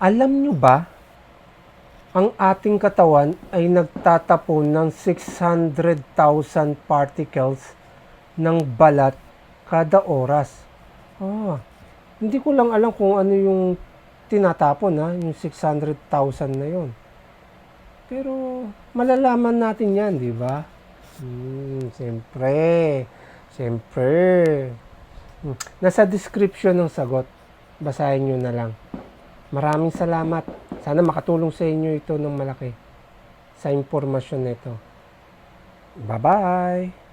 Alam nyo ba, ang ating katawan ay nagtatapon ng 600,000 particles ng balat kada oras. Ah, hindi ko lang alam kung ano yung tinatapon ha, yung 600,000 na yon. Pero malalaman natin yan, di ba? Hmm, siyempre. Siyempre. Hmm, Nasa description ng sagot. Basahin nyo na lang. Maraming salamat. Sana makatulong sa inyo ito ng malaki sa impormasyon nito. Bye-bye!